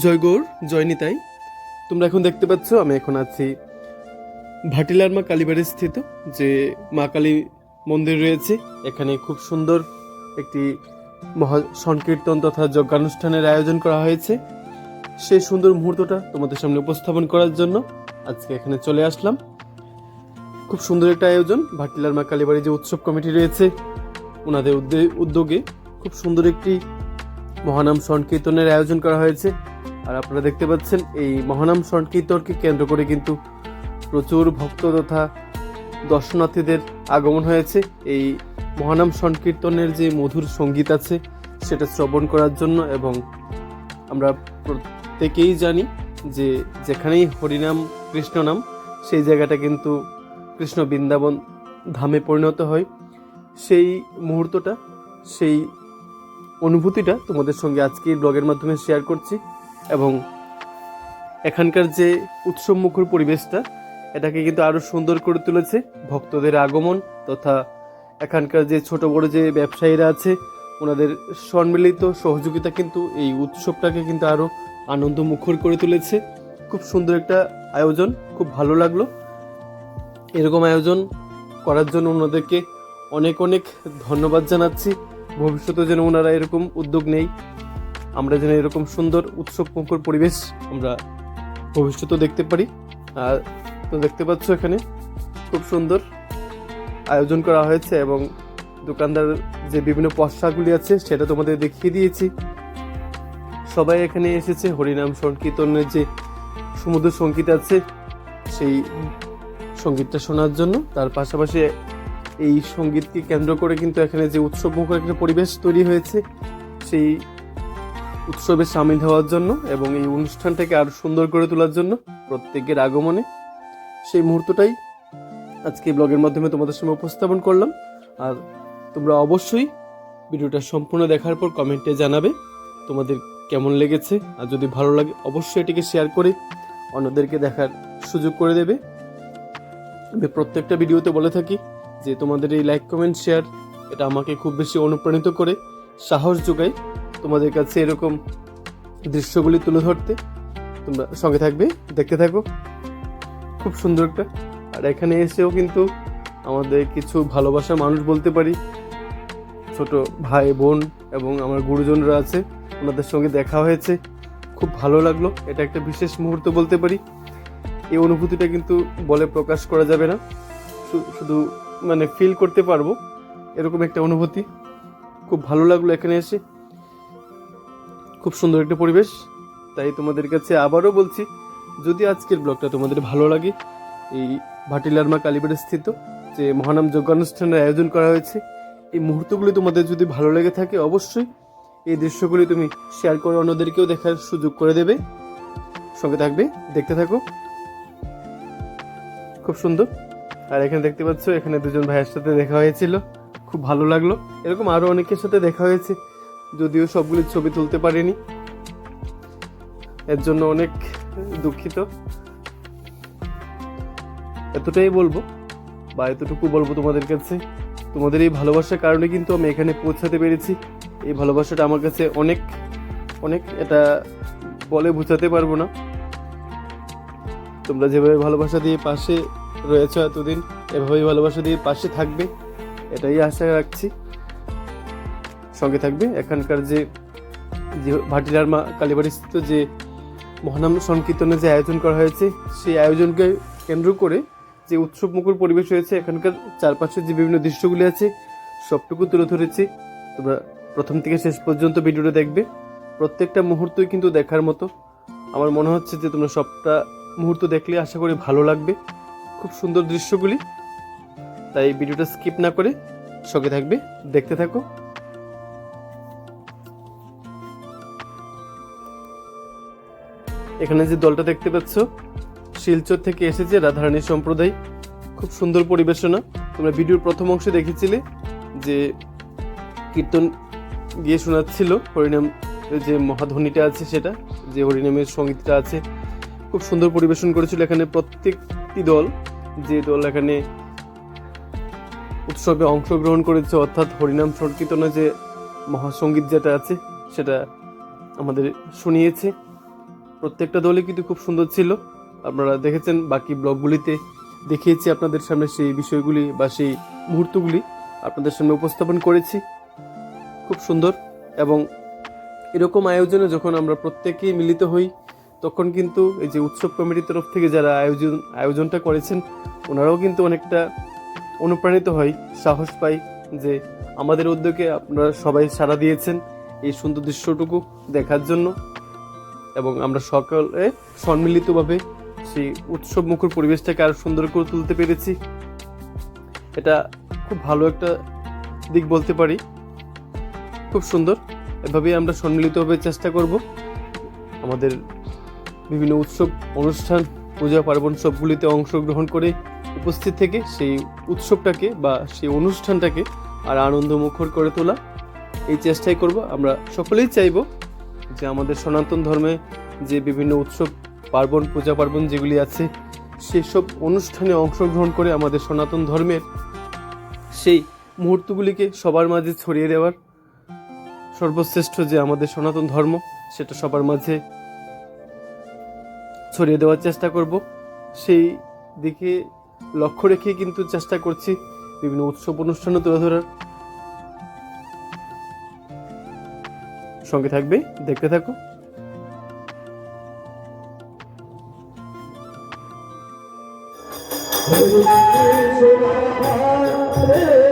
জয় গৌর, জয় নিতাই। তোমরা এখন দেখতে পাচ্ছ, আমি এখন আছি ভাটিলার মা কালীবাড়ি স্থিত, যে মা কালী মন্দির রয়েছে। এখানে খুব সুন্দর একটি মহা সংকীর্তন তথা যজ্ঞানুষ্ঠানের আয়োজন করা হয়েছে। সেই সুন্দর মুহূর্তটা তোমাদের সামনে উপস্থাপন করার জন্য আজকে এখানে চলে আসলাম। খুব সুন্দর একটা আয়োজন, ভাটিলার মা কালীবাড়ি যে উৎসব কমিটি রয়েছে ওনাদের উদ্যোগে খুব সুন্দর একটি মহানাম সংকীর্তনের আয়োজন করা হয়েছে। আর আপনারা দেখতে পাচ্ছেন, এই মহানাম সংকীর্তনকে কেন্দ্র করে কিন্তু প্রচুর ভক্ত তথা দর্শনার্থীদের আগমন হয়েছে। এই মহানাম সংকীর্তনের যে মধুর সংগীত আছে, সেটা শ্রবণ করার জন্য এবং আমরা প্রত্যেকেই জানি যে যেখানেই হরিনাম কৃষ্ণ নাম সেই জায়গাটা কিন্তু কৃষ্ণ বৃন্দাবন ধামে পরিণত হয়। সেই মুহূর্তটা, সেই অনুভূতিটা তোমাদের সঙ্গে আজকে ব্লগের মাধ্যমে শেয়ার করছি। এবং এখানকার যে উৎসব মুখর পরিবেশটা, এটাকে কিন্তু আরও সুন্দর করে তুলেছে ভক্তদের আগমন তথা এখানকার যে ছোট বড় যে ব্যবসায়ীরা আছে, ওনাদের সম্মিলিত সহযোগিতা কিন্তু এই উৎসবটাকে কিন্তু আরও আনন্দ মুখর করে তুলেছে। খুব সুন্দর একটা আয়োজন, খুব ভালো লাগল। এরকম আয়োজন করার জন্য ওনাদেরকে অনেক অনেক ধন্যবাদ জানাচ্ছি। ভবিষ্যতে যেন ওনারা এরকম উদ্যোগ নেই। আমরা যেন এরকম সুন্দর উৎসব মুখর পরিবেশ আমরা ভবিষ্যতেও দেখতে পারি। আর তো দেখতে পাচ্ছ এখানে খুব সুন্দর আয়োজন করা হয়েছে এবং দোকানদার যে বিভিন্ন পশাগুলি আছে সেটা তোমাদের দেখিয়ে দিয়েছি। সবাই এখানে এসেছে। হরিনাম সংকীর্তনের যে সমুদ্র সংগীত আছে, সেই সঙ্গীতটা শোনার জন্য। তার পাশাপাশি এই সঙ্গীতকে কেন্দ্র করে কিন্তু এখানে যে উৎসব মুখর একটা পরিবেশ তৈরি হয়েছে, সেই উৎসবে সামিল হওয়ার জন্য এবং এই অনুষ্ঠানটাকে আরও সুন্দর করে তোলার জন্য প্রত্যেকের আগমনে সেই মুহূর্তটাই আজকে ব্লগের মাধ্যমে তোমাদের সামনে উপস্থাপন করলাম। আর তোমরা অবশ্যই ভিডিওটা সম্পূর্ণ দেখার পর কমেন্টে জানাবে তোমাদের কেমন লেগেছে। আর যদি ভালো লাগে, অবশ্যই এটিকে শেয়ার করে অন্যদেরকে দেখার সুযোগ করে দেবে। আমি প্রত্যেকটা ভিডিওতে বলে থাকি যে তোমাদের এই লাইক কমেন্ট শেয়ার এটা আমাকে খুব বেশি অনুপ্রাণিত করে, সাহস যোগায়। তোমাদের কাছে এরকম দৃশ্যগুলি তুলে ধরতে তোমরা সঙ্গে থাকবে, দেখতে থাকো। খুব সুন্দর একটা। আর এখানে এসেও কিন্তু আমাদের কিছু ভালোবাসা মানুষ বলতে পারি। ছোট ভাই, বোন এবং আমার গুরুজনরা আছে, ওনাদের সঙ্গে দেখা হয়েছে। খুব ভালো লাগল। এটা একটা বিশেষ মুহূর্ত বলতে পারি। এই অনুভূতিটা কিন্তু বলে প্রকাশ করা যাবে না। শুধু মানে ফিল করতে পারব। এরকম একটা অনুভূতি। খুব ভালো লাগল এখানে এসে। খুব সুন্দর একটা পরিবেশ। তাই তোমাদের কাছে আবারও বলছি, যদি আজকের ব্লগটা তোমাদের ভালো লাগে, এই ভাটিলারমা কালীবাড়ি স্থিত যে মহানাম যজ্ঞানুষ্ঠানের আয়োজন করা হয়েছে, এই মুহূর্তগুলি তোমাদের যদি ভালো লেগে থাকে, অবশ্যই এই দৃশ্যগুলি তুমি শেয়ার করে অন্যদেরকেও দেখার সুযোগ করে দেবে। সঙ্গে থাকবে, দেখতে থাকো। খুব সুন্দর। আর এখানে দেখতে পাচ্ছ, এখানে দুজন ভাইয়ের সাথে দেখা হয়েছিল। খুব ভালো লাগল। এরকম আরও অনেকের সাথে দেখা হয়েছে। যদিও সবগুলি ছবি তুলতে পারিনি। এর জন্য অনেক দুঃখিত। এতটাই বলব বা এতটুকু বলব তোমাদের কাছে। তোমাদের এই ভালোবাসার কারণে কিন্তু আমি এখানে পৌঁছাতে পেরেছি। এই ভালোবাসাটা আমার কাছে অনেক অনেক এটা বলে বোঝাতে পারব না। তোমরা যেভাবে ভালোবাসা দিয়ে পাশে রয়েছো এতদিন, এভাবেই ভালোবাসা দিয়ে পাশে থাকবে, এটাই আশা রাখছি। সঙ্গে থাকবে। এখানকার যে যে ভাটিলার মা কালীবাড়ি স্থিত যে মহানাম সংকীর্তনের যে আয়োজন করা হয়েছে, সেই আয়োজনকে কেন্দ্র করে যে উৎসব মুখর পরিবেশ হয়েছে এখানকার চারপাশের যে বিভিন্ন দৃশ্যগুলি আছে, সবটুকু তুলে ধরেছি। তোমরা প্রথম থেকে শেষ পর্যন্ত ভিডিওটা দেখবে। প্রত্যেকটা মুহূর্তই কিন্তু দেখার মতো। আমার মনে হচ্ছে যে তোমরা সবটা মুহূর্ত দেখলে আশা করি ভালো লাগবে। খুব সুন্দর দৃশ্যগুলি। তাই ভিডিওটা স্কিপ না করে সঙ্গে থাকবে, দেখতে থাকো। এখানে যে দলটা দেখতে পাচ্ছ, শিলচর থেকে এসেছে রাধারানী সম্প্রদায়। খুব সুন্দর পরিবেশনা। তোমরা ভিডিওর প্রথম অংশে দেখেছিলে যে কীর্তন গিয়ে শোনাচ্ছিল। হরিনাম যে মহাধ্বনিটা আছে সেটা, যে হরিনামের সঙ্গীতটা আছে। খুব সুন্দর পরিবেশন করেছিল এখানে প্রত্যেকটি দল। যে দল এখানে উৎসবে অংশগ্রহণ করেছে, অর্থাৎ হরিনাম সংকীর্তনে যে মহাসঙ্গীত যেটা আছে, সেটা আমাদের শুনিয়েছে। প্রত্যেকটা দলই কিন্তু খুব সুন্দর ছিল। আপনারা দেখেছেন বাকি ব্লগগুলিতে দেখিয়েছি আপনাদের সামনে সেই বিষয়গুলি বা সেই মুহূর্তগুলি আপনাদের সামনে উপস্থাপন করেছি। খুব সুন্দর এবং এরকম আয়োজনে যখন আমরা প্রত্যেকেই মিলিত হই, তখন কিন্তু এই যে উৎসব কমিটির তরফ থেকে যারা আয়োজন, আয়োজনটা করেছেন, ওনারাও কিন্তু অনেকটা অনুপ্রাণিত হয়, সাহস পাই যে আমাদের উদ্যোগে আপনারা সবাই সাড়া দিয়েছেন এই সুন্দর দৃশ্যটুকু দেখার জন্য। এবং আমরা সকলে সম্মিলিতভাবে সেই উৎসব মুখর পরিবেশটাকে আরও সুন্দর করে তুলতে পেরেছি। এটা খুব ভালো একটা দিক বলতে পারি। খুব সুন্দর। এভাবেই আমরা সম্মিলিতভাবে চেষ্টা করব। আমাদের বিভিন্ন উৎসব, অনুষ্ঠান, পূজা পার্বণ সবগুলিতে অংশগ্রহণ করে উপস্থিত থেকে সেই উৎসবটাকে বা সেই অনুষ্ঠানটাকে আর আনন্দমুখর করে তোলা। এই চেষ্টাই করব। আমরা সকলেই চাইব যে আমাদের সনাতন ধর্মে যে বিভিন্ন উৎসব, পার্বণ, পূজা পার্বণ যেগুলি আছে, সেসব অনুষ্ঠানে অংশগ্রহণ করে আমাদের সনাতন ধর্মের সেই মুহূর্তগুলিকে সবার মাঝে ছড়িয়ে দেওয়ার সর্বশ্রেষ্ঠ যে আমাদের সনাতন ধর্ম, সেটা সবার মাঝে ছড়িয়ে দেওয়ার চেষ্টা করব। সেই দিকে লক্ষ্য রেখে কিন্তু চেষ্টা করছি বিভিন্ন উৎসব অনুষ্ঠানও তুলে ধরার। সঙ্গে থাকবে দেখতে থাকো। Hey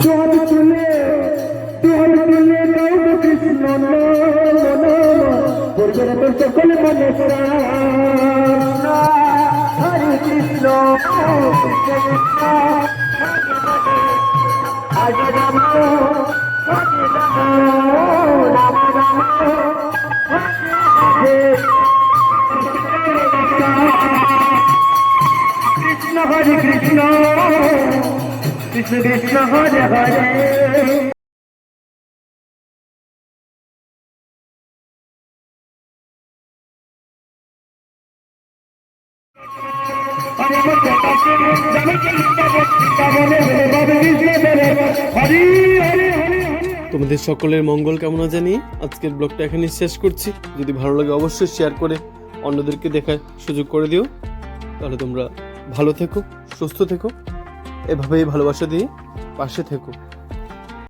জল চলে জল তুলে গাইব কৃষ্ণ নাম সকল মনে হরে কৃষ্ণ হরে রাম কৃষ্ণ কৃষ্ণ হরে হরে তোমাদের সকলের মঙ্গল কামনা জানিয়ে আজকের ব্লগটা এখানে শেষ করছি। যদি ভালো লাগে অবশ্যই শেয়ার করে অন্যদেরকে দেখার সুযোগ করে দিও। তাহলে তোমরা ভালো থেকো, সুস্থ থেকো। এভাবেই ভালোবাসা দিয়ে পাশে থেকো।